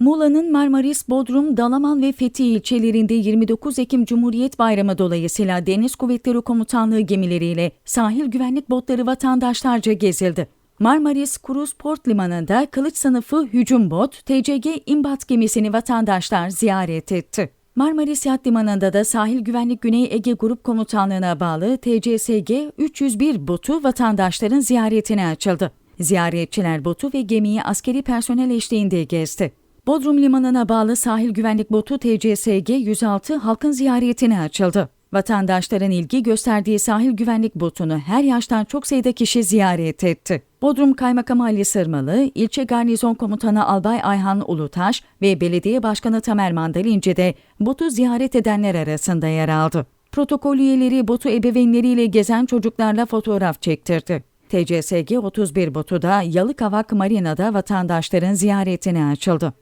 Muğla'nın Marmaris, Bodrum, Dalaman ve Fethi ilçelerinde 29 Ekim Cumhuriyet Bayramı dolayısıyla Deniz Kuvvetleri Komutanlığı gemileriyle sahil güvenlik botları vatandaşlarca gezildi. Marmaris Kruz Port Limanı'nda kılıç sınıfı hücum bot, TCG imbat gemisini vatandaşlar ziyaret etti. Marmaris Yat Limanı'nda da Sahil Güvenlik Güney Ege Grup Komutanlığı'na bağlı TCSG 301 botu vatandaşların ziyaretine açıldı. Ziyaretçiler botu ve gemiyi askeri personel eşliğinde gezdi. Bodrum Limanı'na bağlı sahil güvenlik botu TCSG 106 halkın ziyaretine açıldı. Vatandaşların ilgi gösterdiği sahil güvenlik botunu her yaştan çok sayıda kişi ziyaret etti. Bodrum Kaymakamı Ali Sırmalı, ilçe garnizon komutanı Albay Ayhan Ulutaş ve belediye başkanı Tamer Mandalinci de botu ziyaret edenler arasında yer aldı. Protokol üyeleri botu ebeveynleriyle gezen çocuklarla fotoğraf çektirdi. TCSG 31 botu da Yalıkavak Marina'da vatandaşların ziyaretine açıldı.